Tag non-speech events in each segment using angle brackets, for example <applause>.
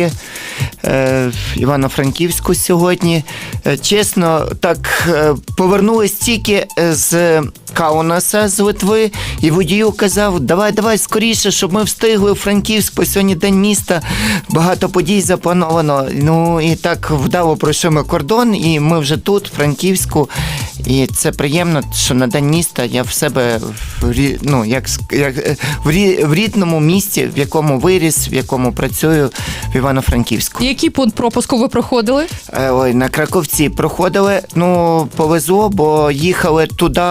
Е, в Івано-Франківську сьогодні. Е, Чесно, так е, повернулись тільки з Каунаса з Литви, і водію казав: давай, давай скоріше, щоб ми встигли у Франківськ, бо сьогодні день міста, багато подій заплановано. Ну і так вдало пройшли ми кордон, і ми вже тут, в Франківську. І це приємно, що на день міста я в себе ну, як, як е, в, рі, в рідному місті, в якому виріс, в якому працюю в Івано-Франківську. Який пункт пропуску ви проходили? Е, Ой, на Краковці проходили. Ну, повезло, бо їхали туди.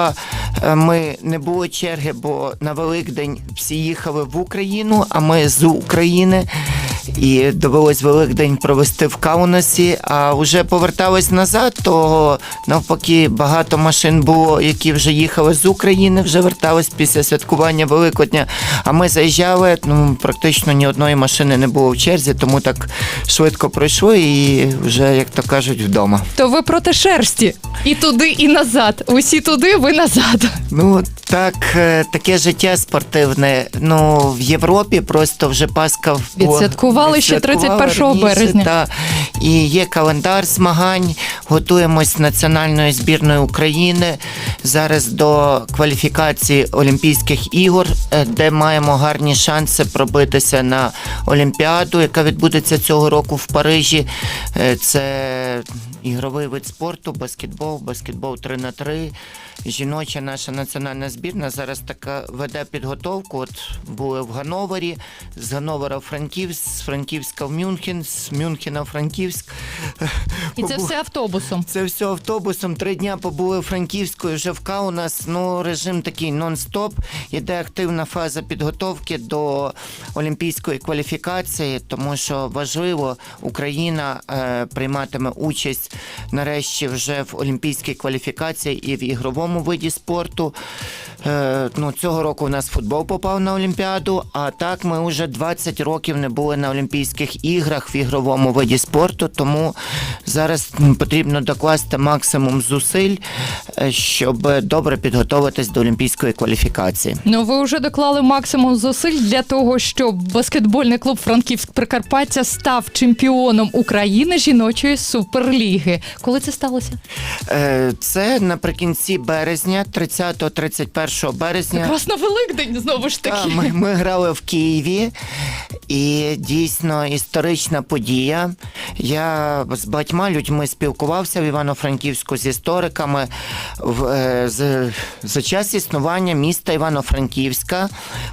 Е, Ми не було черги, бо на Великдень всі їхали в Україну, а ми з України. І довелось Великдень провести в Каунасі, а вже повертались назад, то навпаки багато машин було, які вже їхали з України, вже вертались після святкування Великодня. А ми заїжджали, ну практично ні одної машини не було в черзі, тому так швидко пройшли і вже, як то кажуть, вдома. То ви проти шерсті. І туди, і назад. Усі туди, ви назад. Ну так, е, таке життя спортивне. Ну в Європі просто вже Пасха Відсвяткували ще відсвяткували 31 березня. Та, і є календар змагань. Готуємось національною збірною України зараз до кваліфікації Олімпійських ігор, е, де маємо гарні шанси пробитися на Олімпіаду, яка відбудеться цього року в Парижі. Е, Це ігровий вид спорту, баскетбол, баскетбол 3 на 3 Жіноча наша національна збірна зараз така веде підготовку. От були в Гановері, з Гановера в Франківськ, з Франківська в Мюнхен, з Мюнхена в Франківськ. І це все автобусом. це все автобусом. Три дня побули в Франківську, і вже в Каунас. Ну, режим такий нон-стоп. Іде активна фаза підготовки до олімпійської кваліфікації, тому що важливо, Україна е, прийматиме участь нарешті вже в олімпійській кваліфікації і в ігровому виді спорту. Е, ну, цього року у нас футбол попав на Олімпіаду, а так ми вже 20 років не були на Олімпійських іграх в ігровому виді спорту, тому зараз потрібно докласти максимум зусиль, е, щоб добре підготуватись до олімпійської кваліфікації. Ну, ви вже доклали максимум зусиль для того, щоб баскетбольний клуб Франківськ Прикарпаття став чемпіоном України жіночої суперліги. Коли це сталося? Е, Це наприкінці березня, 30-31 березня. Якраз на Великдень знову ж таки. Та, ми, ми грали в Києві, і дійсно історична подія. Я з багатьма людьми спілкувався в Івано-Франківську з істориками в, е, з, за час існування міста Івано-Франківська.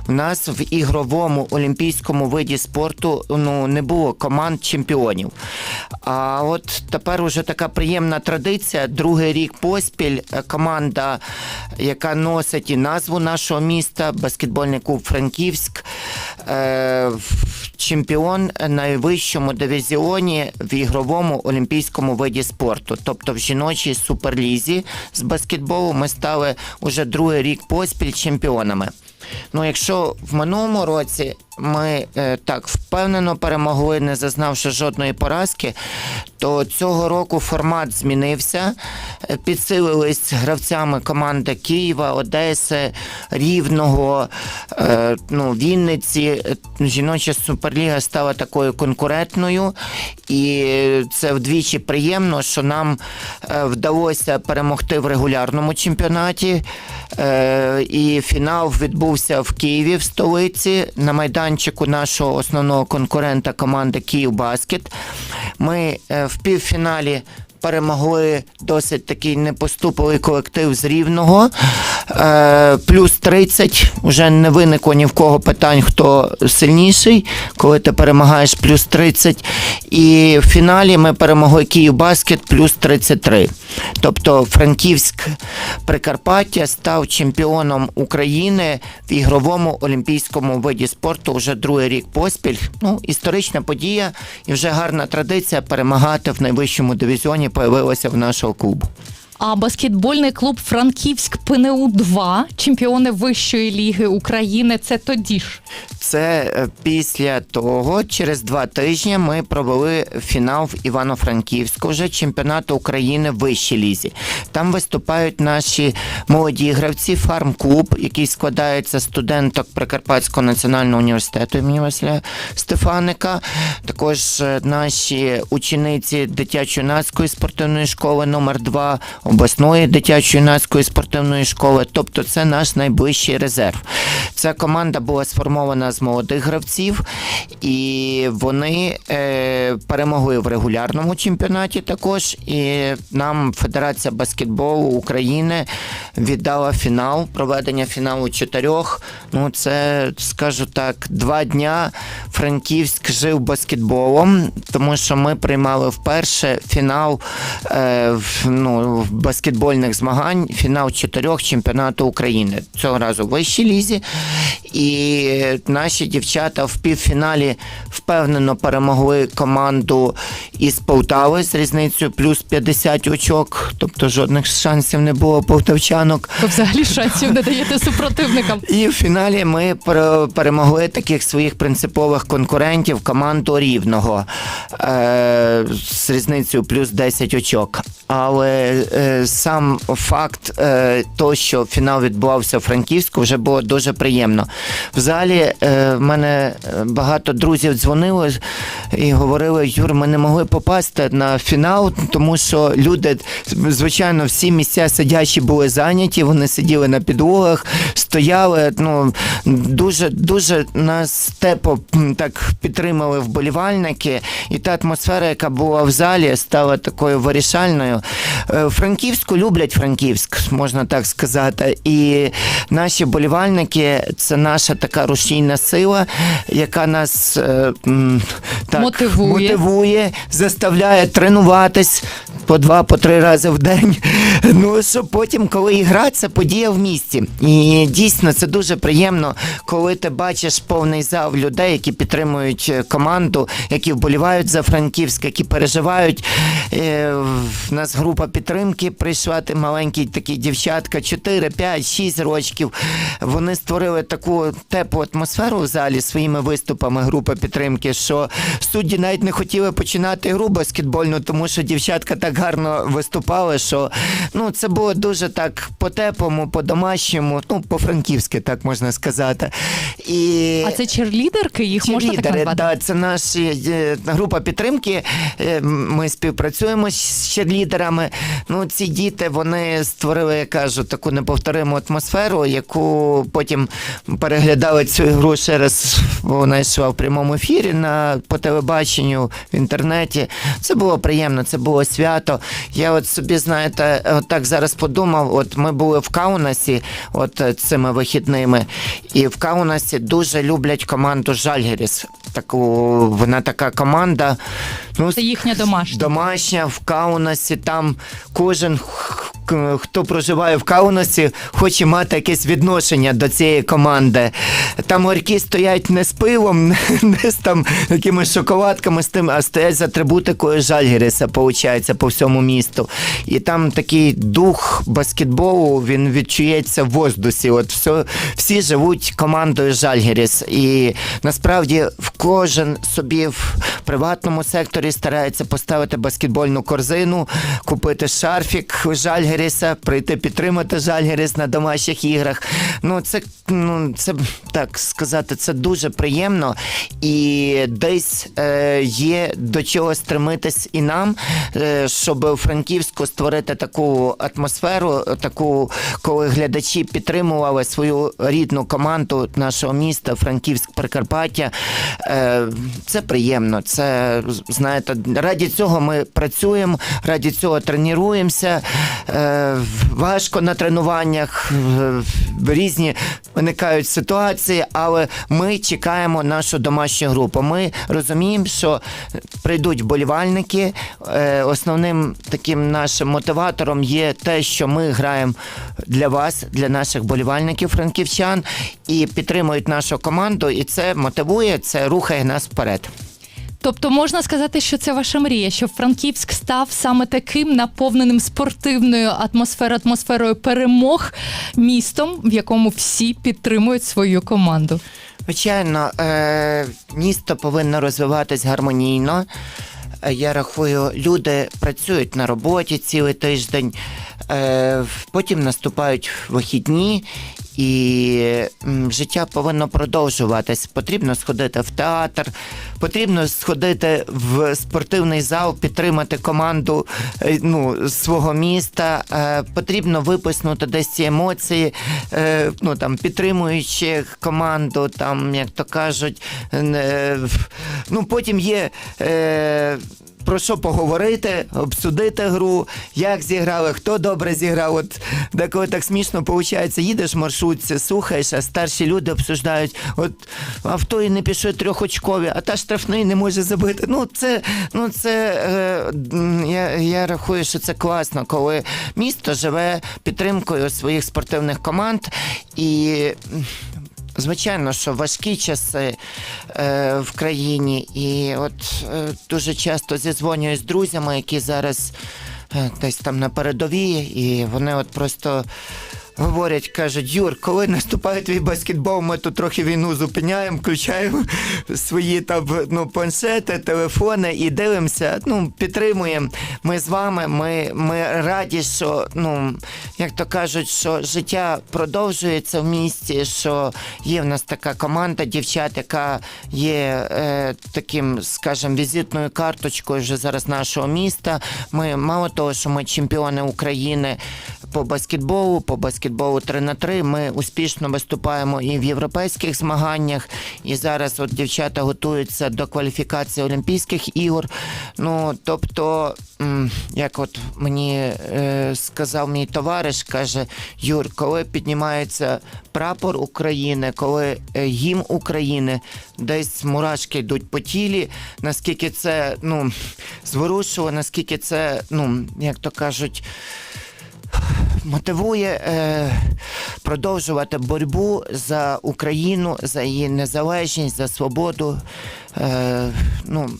У нас в ігровому олімпійському виді спорту ну, не було команд чемпіонів. А от тепер уже така приємна традиція. Другий рік поспіль е, команда, яка носить і назву нашого міста, баскетбольний клуб Франківськ, е, чемпіон найвищому дивізіоні в ігровому олімпійському виді спорту. Тобто в жіночій суперлізі з баскетболу ми стали уже другий рік поспіль чемпіонами. Ну, якщо в минулому році ми е, так впевнено перемогли, не зазнавши жодної поразки, то цього року формат змінився. Е, Підсилились гравцями команди Києва, Одеси, Рівного, е, ну, Вінниці. Е, Жіноча суперліга стала такою конкурентною, і це вдвічі приємно, що нам е, вдалося перемогти в регулярному чемпіонаті. Е, І фінал відбувся в Києві, в столиці, на майданчику нашого основного конкурента команди Київбаскет. Ми е, в півфіналі. Перемогли досить такий непоступливий колектив з Рівного. Е, плюс 30. Уже не виникло ні в кого питань, хто сильніший, коли ти перемагаєш плюс 30. І в фіналі ми перемогли Київбаскет плюс 33. Тобто Франківськ Прикарпаття став чемпіоном України в ігровому олімпійському виді спорту вже другий рік поспіль. Ну, історична подія і вже гарна традиція перемагати в найвищому дивізіоні появилася в нашого клубу. А баскетбольний клуб Франківськ ПНУ 2 чемпіони Вищої ліги України. Це тоді ж. Це е, після того, через два тижні ми провели фінал в Івано-Франківську вже чемпіонату України в вищій лізі. Там виступають наші молоді гравці, фарм-клуб, який складається з студенток Прикарпатського національного університету імені Василя Стефаника. Також е, наші учениці дитячо-юнацької спортивної школи номер 2 обласної дитячо-юнацької спортивної школи. Тобто це наш найближчий резерв. Ця команда була сформована з молодих гравців, і вони е, перемогли в регулярному чемпіонаті також. І нам Федерація баскетболу України віддала фінал, проведення фіналу чотирьох. Ну, це, скажу так, два дня Франківськ жив баскетболом, тому що ми приймали вперше фінал е, ну, баскетбольних змагань, фінал чотирьох чемпіонату України. Цього разу в вищій лізі. І наші дівчата в півфіналі впевнено перемогли команду із Полтави з різницею плюс 50 очок, тобто жодних шансів не було полтавчанок. Ви взагалі шансів не даєте супротивникам. І в фіналі ми перемогли таких своїх принципових конкурентів команду рівного е, з різницею плюс 10 очок. Але е, сам факт е, того, що фінал відбувався в Франківську, вже було дуже приємно. В залі е, в мене е, багато друзів дзвонили і говорили: Юр, ми не могли попасти на фінал, тому що люди, звичайно, всі місця сидячі були зайняті, вони сиділи на підлогах, стояли. Ну дуже дуже нас тепло так підтримали вболівальники, і та атмосфера, яка була в залі, стала такою вирішальною. Франківську люблять Франківськ, можна так сказати. І наші болівальники це наша така рушійна сила, яка нас е, м, так, Мотивує. мотивує, заставляє тренуватись по два, по три рази в день. <laughs> Ну щоб потім, коли гра, це подія в місті. І дійсно це дуже приємно, коли ти бачиш повний зал людей, які підтримують е, команду, які вболівають за Франківськ, які переживають. Е, В нас група підтримки прийшла ти маленькі такі дівчатка, 4, 5, 6 років. Вони створили таку теплу атмосферу в залі своїми виступами групи підтримки, що судді навіть не хотіли починати гру баскетбольну, тому що дівчатка так гарно виступали, що ну це було дуже так по-теплому, по-домашньому, ну по-франківськи, так можна сказати. І... А це черлідерки, їх можна так Черлідери, назвати? да, це наша група підтримки. Е, Ми співпрацюємо з черлідерами. Ну, ці діти вони створили, я кажу, таку неповториму атмосферу, яку потім переглядали цю гру ще раз. Вона йшла в прямому ефірі на по телебаченню в інтернеті. Це було приємно, це було свято. Я от собі, знаєте, от так зараз подумав. От ми були в Каунасі, от е, цими вихідними, і в Каунасі дуже люблять команду Жальгеріс. Таку вона така команда. Ну, Це їхня домашня. домашня в Каунасі. Там кожен хто проживає в Каунасі, хоче мати якесь відношення до цієї команди. Там горьки стоять не з пивом, <laughs> не з там якимись шоколадками з тим, а стоять з атрибутикою Жальгіриса, виходить, по всьому місту. І там такий дух баскетболу, він відчується в воздусі. От все, всі живуть командою Жальгіріс. І насправді в кожен собі в приватному секторі старається поставити баскетбольну корзину, купити шарфік Жальгеріса, прийти підтримати Жальгеріс на домашніх іграх. Ну це ну це так сказати, це дуже приємно і десь е, є до чого стремитись і нам, е, щоб у Франківську створити таку атмосферу, таку, коли глядачі підтримували свою рідну команду нашого міста, Франківськ Прикарпаття. Е, це приємно. Це знаєте, раді цього ми працюємо, раді цього тренуємося. Е, важко на тренуваннях, е, різні виникають ситуації, але ми чекаємо нашу домашню групу. Ми розуміємо, що прийдуть болівальники. Е, Основним таким нашим мотиватором є те, що ми граємо для вас, для наших болівальників франківчан, і підтримують нашу команду, і це мотивує, це рухає нас вперед. Тобто можна сказати, що це ваша мрія, щоб Франківськ став саме таким наповненим спортивною атмосферою, атмосферою перемог містом, в якому всі підтримують свою команду. Звичайно, е, місто повинно розвиватись гармонійно. Е, Я рахую, люди працюють на роботі цілий тиждень, е, потім наступають вихідні, і життя повинно продовжуватись. Потрібно сходити в театр, потрібно сходити в спортивний зал, підтримати команду е, ну, свого міста. Е, потрібно виплеснути десь ці емоції, е, ну там підтримуючи команду, там, як то кажуть, ну потім є. Про що поговорити, обсудити гру, як зіграли, хто добре зіграв. От деколи так смішно виходить, їдеш в маршрутці, слухаєш, а старші люди обсуждають, от авто і не пішли трьохочкові, а та штрафний не може забити. Ну це, ну це е, я, я рахую, що це класно, коли місто живе підтримкою своїх спортивних команд і. Звичайно, що важкі часи в країні, і от е, дуже часто зізвонюю з друзями, які зараз е, десь там на передовій, і вони от просто говорять, кажуть, Юр, коли наступає твій баскетбол, ми тут трохи війну зупиняємо, включаємо свої там ну, планшети, телефони і дивимося, ну, підтримуємо. Ми з вами, ми, ми раді, що, ну, як то кажуть, що життя продовжується в місті, що є в нас така команда дівчат, яка є е, таким, скажімо, візитною карточкою вже зараз нашого міста. Ми мало того, що ми чемпіони України по баскетболу, по баскетболу 3 на 3 Ми успішно виступаємо і в європейських змаганнях. І зараз от дівчата готуються до кваліфікації Олімпійських ігор. Ну тобто, як от мені е, сказав мій товариш, каже: Юр, коли піднімається прапор України, коли е, гімн України, десь мурашки йдуть по тілі, наскільки це ну, зворушило, наскільки це, ну, як то кажуть, мотивує е, продовжувати боротьбу за Україну, за її незалежність, за свободу. Е, ну,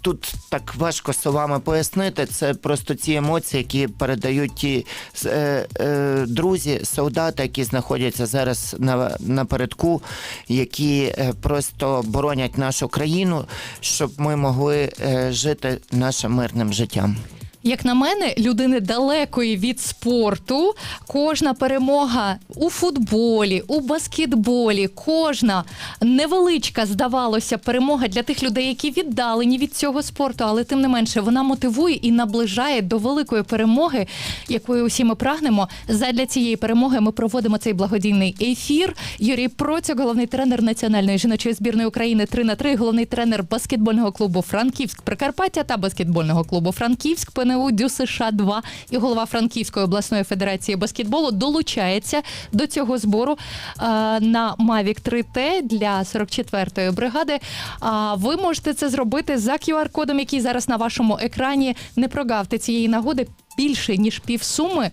Тут так важко словами пояснити. Це просто ці емоції, які передають ті е, е, друзі, солдати, які знаходяться зараз на, напередку, які е, просто боронять нашу країну, щоб ми могли е, жити нашим мирним життям. Як на мене, людини далекої від спорту, кожна перемога у футболі, у баскетболі, кожна невеличка, здавалося, перемога для тих людей, які віддалені від цього спорту, але тим не менше вона мотивує і наближає до великої перемоги, якої усі ми прагнемо. Задля цієї перемоги ми проводимо цей благодійний ефір. Юрій Процюк, головний тренер національної жіночої збірної України 3 на 3 головний тренер баскетбольного клубу Франківськ Прикарпаття та баскетбольного клубу Франківськ Дю США 2 і голова Франківської обласної федерації баскетболу долучається до цього збору е, на Mavic 3T для 44-ї бригади. А ви можете це зробити за QR-кодом, який зараз на вашому екрані. Не прогавте цієї нагоди більше ніж півсуми.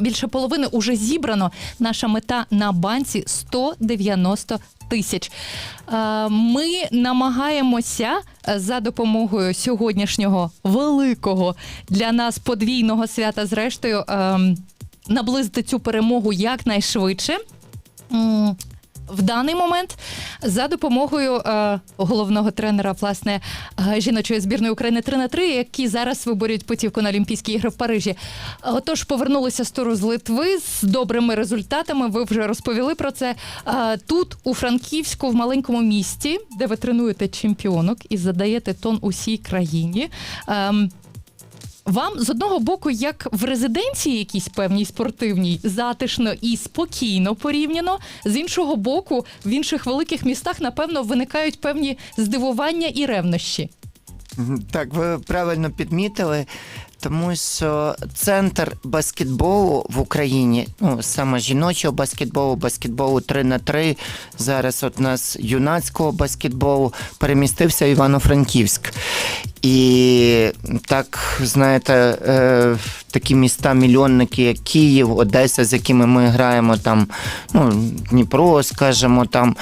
Більше половини уже зібрано. Наша мета на банці 190 тисяч. Е, Ми намагаємося е, за допомогою сьогоднішнього великого для нас подвійного свята, зрештою, ем, наблизити цю перемогу якнайшвидше. В даний момент за допомогою е, головного тренера власне е, жіночої збірної України 3 на 3 які зараз виборюють путівку на Олімпійські ігри в Парижі. Отож, повернулися з туру з Литви з добрими результатами. Ви вже розповіли про це. Е, тут, у Франківську, в маленькому місті, де ви тренуєте чемпіонок і задаєте тон усій країні. ем, вам з одного боку, як в резиденції якійсь певній спортивній, затишно і спокійно порівняно, з іншого боку, в інших великих містах, напевно, виникають певні здивування і ревнощі. Так, ви правильно підмітили, тому що центр баскетболу в Україні, ну саме жіночого баскетболу, баскетболу 3 на 3 зараз от у нас юнацького баскетболу перемістився Івано-Франківськ. І так, знаєте, е, такі міста мільйонники, як Київ, Одеса, з якими ми граємо, там, ну, Дніпро, скажімо, там,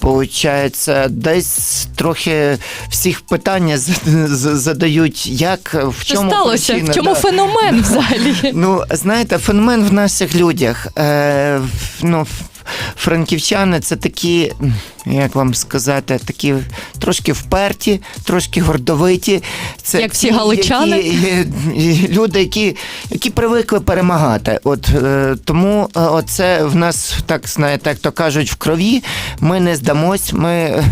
виходить, десь трохи всіх питання задають, як, в чому сталося? причина, в чому да. феномен взагалі? <laughs> Ну, знаєте, феномен в наших людях. Е, ну, франківчани це такі, як вам сказати, такі трошки вперті, трошки гордовиті. Це Як всі ті, галичани? Які, е, е, люди, які, які привикли перемагати. От, е, тому е, оце в нас, так знаєте, як то кажуть, в крові. Ми не здамось, ми,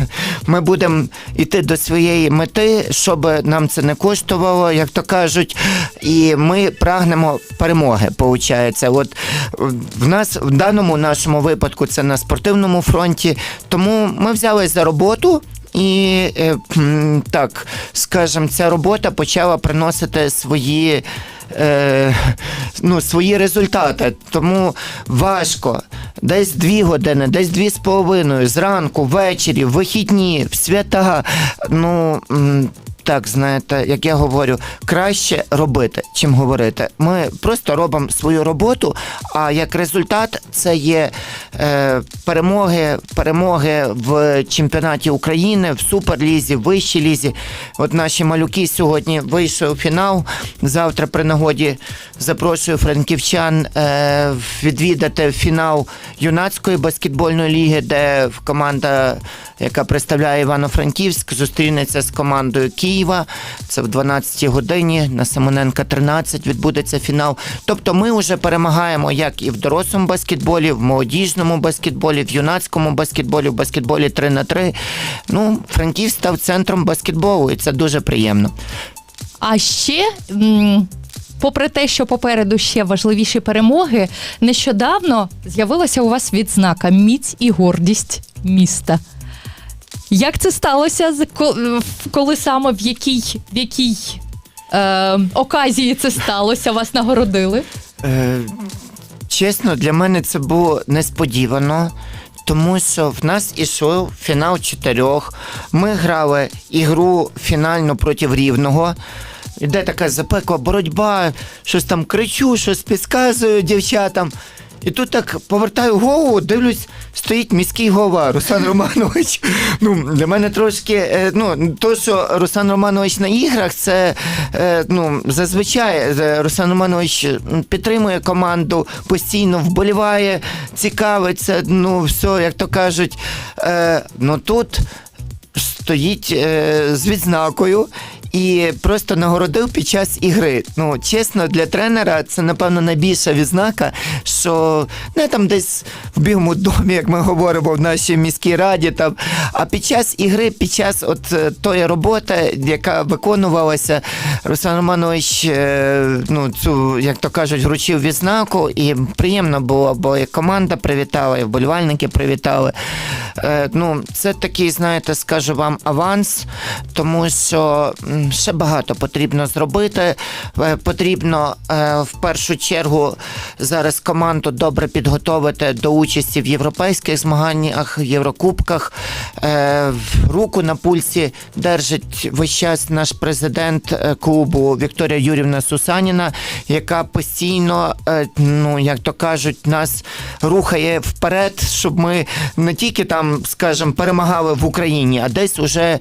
ми будемо йти до своєї мети, щоб нам це не коштувало, як то кажуть. І ми прагнемо перемоги. Получається, от е, в нас в даному нашому випадку це на спортивному фронті. Тому ми взялись за роботу. І е, так, скажем, ця робота почала приносити свої, е, ну, свої результати. Тому важко. Десь дві години, десь дві з половиною, зранку, ввечері, вихідні, в свята. Ну, так, знаєте, як я говорю, краще робити, чим говорити. Ми просто робимо свою роботу, а як результат це є е, перемоги, перемоги в чемпіонаті України, в суперлізі, в вищій лізі. От наші малюки сьогодні вийшли у фінал. Завтра при нагоді запрошую франківчан е, відвідати фінал юнацької баскетбольної ліги, де команда, яка представляє Івано-Франківськ, зустрінеться з командою Києва. Це в 12-й годині на Симоненка 13 відбудеться фінал. Тобто ми вже перемагаємо як і в дорослому баскетболі, в молодіжному баскетболі, в юнацькому баскетболі, в баскетболі 3 на 3 Ну, Франківськ став центром баскетболу, і це дуже приємно. А ще. Попри те, що попереду ще важливіші перемоги, нещодавно з'явилася у вас відзнака Міць і гордість міста. Як це сталося? Коли саме в якій, в якій е, оказії це сталося? Вас нагородили? Е, чесно, для мене це було несподівано. Тому що в нас ішов фінал чотирьох. Ми грали ігру фінальну проти рівного. Іде така запекла боротьба, щось там кричу, щось підказую дівчатам. І тут так повертаю голову, дивлюсь, стоїть міський голова Руслан Романович. <laughs> Ну, для мене трошки, е, ну, то, що Руслан Романович на іграх, це е, ну, зазвичай е, Руслан Романович підтримує команду, постійно вболіває, цікавиться, ну, все, як то кажуть. Ну тут стоїть з відзнакою. І просто нагородив під час ігри. Ну, чесно, для тренера це, напевно, найбільша відзнака, що не там десь в білому домі, як ми говоримо в нашій міській раді, там, а під час ігри, під час от е, тої роботи, яка виконувалася, Руслан Романович, е, ну, цю, як то кажуть, вручив відзнаку, і приємно було, бо і команда привітала, і вболівальники привітали. Е, ну, це такий, знаєте, скажу вам, аванс, тому що ще багато потрібно зробити. Е, Потрібно е, в першу чергу зараз команду добре підготовити до участі в європейських змаганнях, Єврокубках. Е, Руку на пульсі держить весь час наш президент клубу Вікторія Юрівна Сусаніна, яка постійно, ну як то кажуть, нас рухає вперед, щоб ми не тільки там, скажімо, перемагали в Україні, а десь уже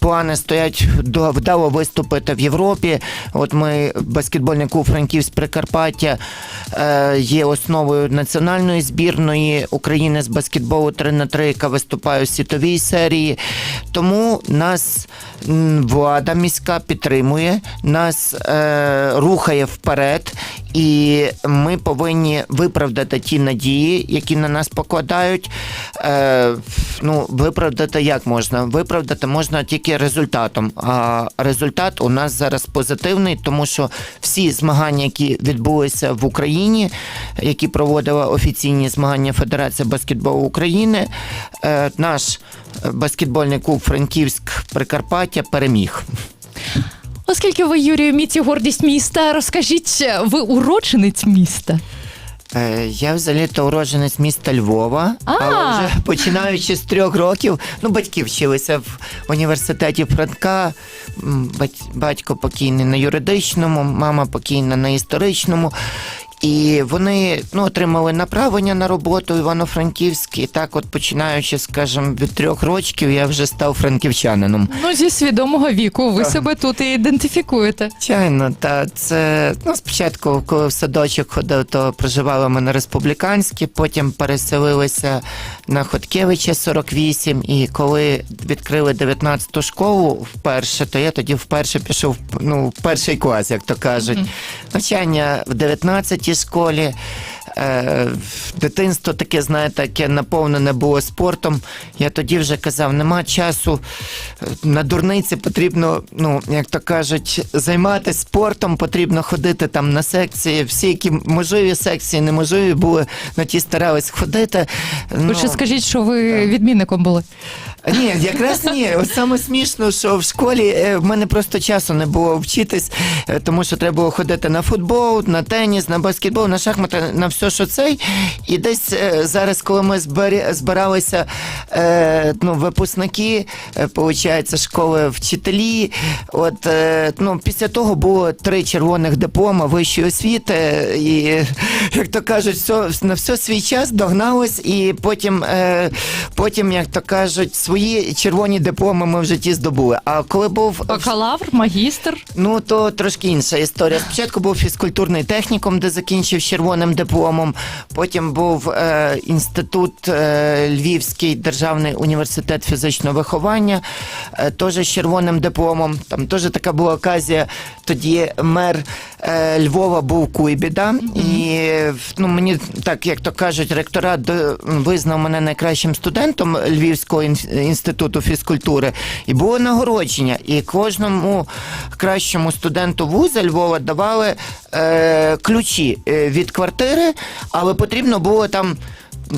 плани стоять до вдало виступити в Європі. От ми баскетбольний клуб Франківськ Прикарпаття е, є основою національної збірної України з баскетболу 3 на 3 яка виступає у світовій серії. Тому нас влада міська підтримує, нас е, рухає вперед, і ми повинні виправдати ті надії, які на нас покладають. Е, ну, виправдати як можна? Виправдати можна тільки результатом. А результат у нас зараз позитивний, тому що всі змагання, які відбулися в Україні, які проводила офіційні змагання Федерація баскетболу України, е, наш баскетбольний клуб Франківськ Прикарпаття переміг. Оскільки ви, Юрію, міць і гордість міста, розкажіть, ви уродженець міста? Е, Я взагалі-то уродженець міста Львова, А. але вже починаючи з трьох років, ну батьки вчилися в університеті Франка. М, бать- Батько покійний на юридичному, мама покійна на історичному. І вони ну, отримали направлення на роботу в Івано-Франківськ. І так, от починаючи, скажімо, від трьох років, я вже став франківчанином. Ну, зі свідомого віку ви Так. себе тут і ідентифікуєте. Звичайно, та це ну спочатку, коли в садочок ходив, то проживали ми на республіканській, потім переселилися на Хоткевича 48, І коли відкрили 19-ту школу вперше, то я тоді вперше пішов ну, в перший клас, як то кажуть. Навчання в 19-й школі. Дитинство таке, знаєте, яке наповнене було спортом. Я тоді вже казав, нема часу е, на дурниці потрібно, ну, як то кажуть, займатися спортом, потрібно ходити там на секції. Всі, які можливі секції, неможливі були, на ті старались ходити. Ну, скажіть, що ви відмінником були. ні, якраз ні. От саме смішно, що в школі е, в мене просто часу не було вчитись, е, тому що треба було ходити на футбол, на теніс, на баскетбол, на шахмати, на все, що цей. І десь е, зараз, коли ми збиралися, е, ну, випускники, е, получається, школи вчителі. От е, ну, після того було три червоних диплома вищої освіти, і як то кажуть, все, на все свій час догналось, і потім, е, потім, як то кажуть, свої червоні дипломи ми в житті здобули. А коли був Бакалавр, магістр. Ну, то трошки інша історія. Спочатку був фізкультурний технікум, де закінчив червоним дипломом. Потім був е, інститут е, Львівський державний університет фізичного виховання, е, теж з червоним дипломом. Там теж така була оказія. Тоді мер е, Львова був Куйбіда. І ну, мені так, як то кажуть, ректорат до- визнав мене найкращим студентом Львівського інституту фізкультури. І було нагородження. І кожному кращому студенту вуза Львова давали е, ключі е, від квартири, але потрібно було там.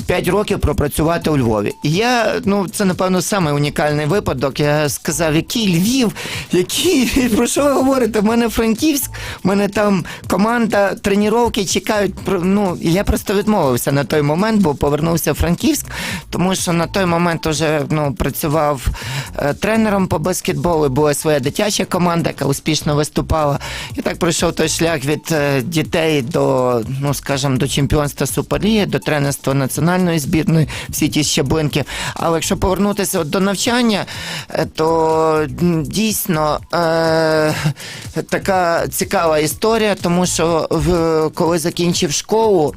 5 років пропрацювати у Львові. І я, ну це напевно самий унікальний випадок. Я сказав, який Львів, який <laughs> про що ви говорите? В мене Франківськ, в мене там команда, тренування чекають. Ну я просто відмовився на той момент, бо повернувся в Франківськ, тому що на той момент вже ну, працював е, тренером по баскетболу. Була своя дитяча команда, яка успішно виступала. І так пройшов той шлях від е, дітей до, ну скажімо, до чемпіонства Суперліги, до тренерства національної збірної, всі ті щаблинки. Але якщо повернутися до навчання, е, то дійсно е, така цікава історія, тому що в, коли закінчив школу,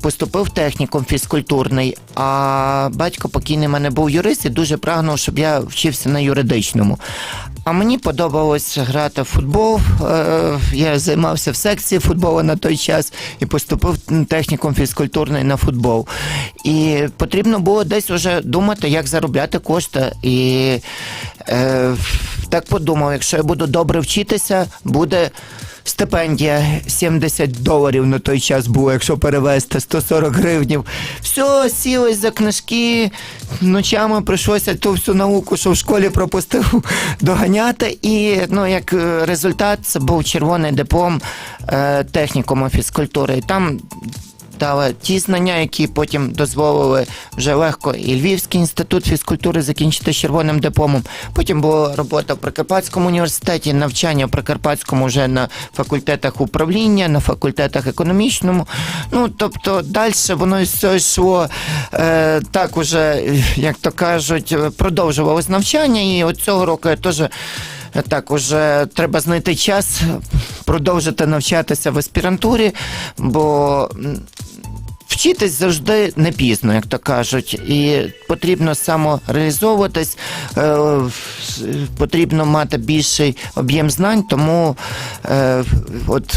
поступив технікум фізкультурний, а батько покійний мене був юрист і дуже прагнув, щоб я вчився на юридичному. А мені подобалось грати в футбол. Е, Я займався в секції футболу на той час і поступив технікум фізкультурний на футбол. І потрібно було десь вже думати, як заробляти кошти. І е, так подумав, якщо я буду добре вчитися, буде. Стипендія 70 доларів на той час було, якщо перевести 140 гривнів. Все, сілись за книжки, ночами прийшлося ту всю науку, що в школі пропустив, <laughs> доганяти. І ну, як результат, це був червоний диплом е, технікуму фізкультури. І там дали ті знання, які потім дозволили вже легко і Львівський інститут фізкультури закінчити з червоним дипломом. Потім була робота в Прикарпатському університеті, навчання в Прикарпатському вже на факультетах управління, на факультетах економічному. Ну тобто далі воно все йшло е, так уже, як то кажуть, е, продовжувалось навчання. І от цього року я теж. Так, уже треба знайти час продовжити навчатися в аспірантурі, бо вчитись завжди не пізно, як то кажуть, і потрібно самореалізовуватись, е, потрібно мати більший об'єм знань, тому е, от,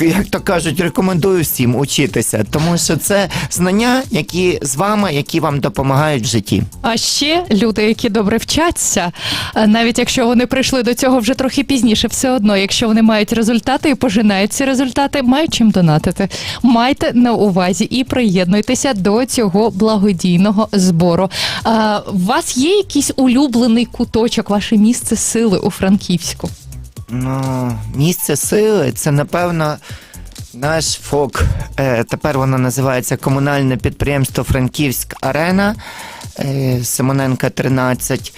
як то кажуть, рекомендую всім учитися, тому що це знання, які з вами, які вам допомагають в житті. А ще люди, які добре вчаться, е, навіть якщо вони прийшли до цього вже трохи пізніше, все одно, якщо вони мають результати і пожинають ці результати, мають чим донатити. Майте на увазі і приєднуйтеся до цього благодійного збору. А, у вас є якийсь улюблений куточок, ваше місце сили у Франківську? Ну, місце сили це напевно Наш ФОК, е, тепер воно називається комунальне підприємство Франківськ Арена е, Симоненка 13.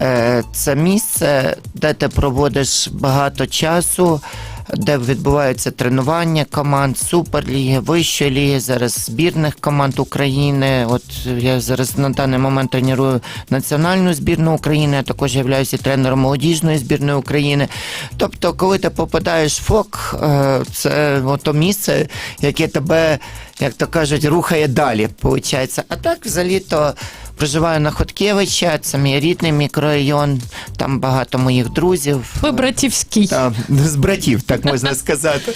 Е, Це місце, де ти проводиш багато часу, де відбуваються тренування команд Суперліги, Вищої ліги, зараз збірних команд України. От я зараз на даний момент треную національну збірну України, а також являюся тренером молодіжної збірної України. Тобто, коли ти попадаєш в ФОК, е, це ото місце, яке тебе, як то кажуть, рухає далі. Виходить. А так, взагалі, то проживаю на Хоткевича, це мій рідний мікрорайон, там багато моїх друзів. Ви братівський. Та, з братів, так можна сказати.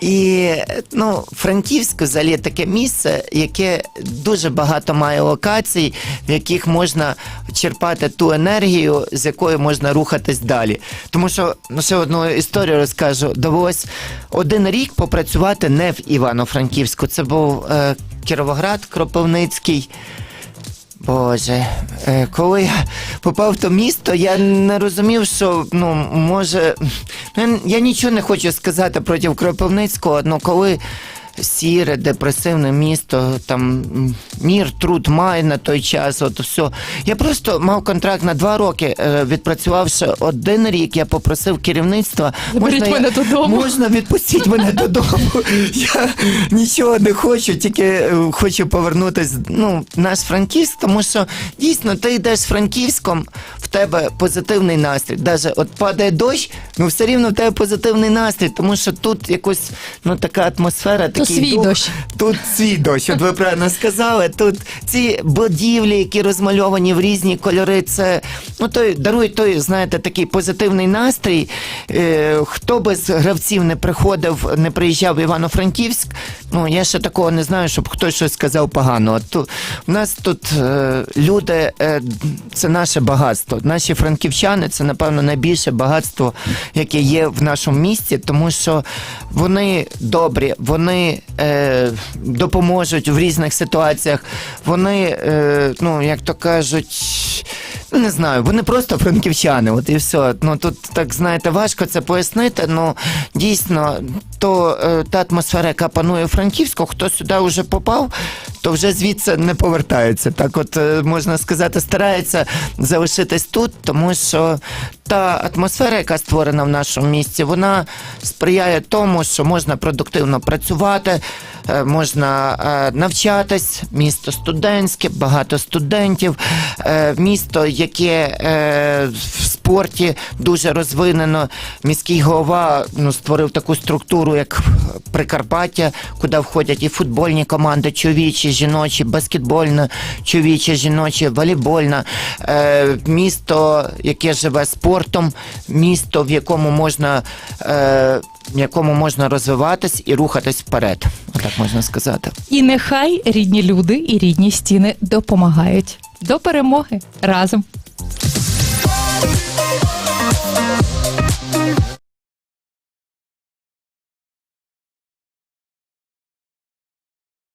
І ну, Франківськ взагалі таке місце, яке дуже багато має локацій, в яких можна черпати ту енергію, з якою можна рухатись далі. Тому що ну, ще одну історію розкажу. Довелось один рік попрацювати не в Івано-Франківську. Це був е, Кіровоград, Кропивницький. Боже, е, коли я попав в то місто, я не розумів, що ну може. я нічого не хочу сказати проти Кропивницького, але коли сіре, депресивне місто, там мір, труд має на той час, от все. Я просто мав контракт на два роки, е, відпрацювавши один рік, я попросив керівництва. Заберіть я- мене додому. Можна відпустіть мене додому. <laughs> Я нічого не хочу, тільки е, хочу повернутися. Ну, наш Франківськ, тому що дійсно ти йдеш з Франківськом, в тебе позитивний настрій. Даже от падає дощ, ну все рівно в тебе позитивний настрій, тому що тут якось ну така атмосфера, То такий свій дух. дощ. Тут свій дощ, от ви правильно сказали. Тут ці будівлі, які розмальовані в різні кольори, це ну той дарує той, знаєте, такий позитивний настрій. Е, хто без гравців не приходив, не приїжджав в Івано-Франківськ. Ну я ще такого не знаю, щоб хтось щось сказав погано. От ту, у нас тут е, люди, е, це наше багатство. Наші франківчани це, напевно, найбільше багатство, яке є в нашому місті, тому що вони добрі, вони е, допоможуть в різних ситуаціях. Вони, е, ну як то кажуть. Не знаю, вони просто франківчани, от і все. Ну тут так знаєте, важко це пояснити. Ну дійсно, то е, та атмосфера, яка панує у Франківську, хто сюди вже попав, то вже звідси не повертаються. Так, от е, можна сказати, старається залишитись тут, тому що та атмосфера, яка створена в нашому місті, вона сприяє тому, що можна продуктивно працювати, можна е, навчатись. Місто студентське, багато студентів, е, місто, яке е, в спорті дуже розвинено. Міський голова ну, створив таку структуру, як Прикарпаття, куди входять і футбольні команди, чоловічі, жіночі, баскетбольна, чоловіча, жіночі, волейбольна. Е, місто, яке живе спортом, місто, в якому можна. Е, в якому можна розвиватись і рухатись вперед, так можна сказати. І нехай рідні люди і рідні стіни допомагають. До перемоги разом.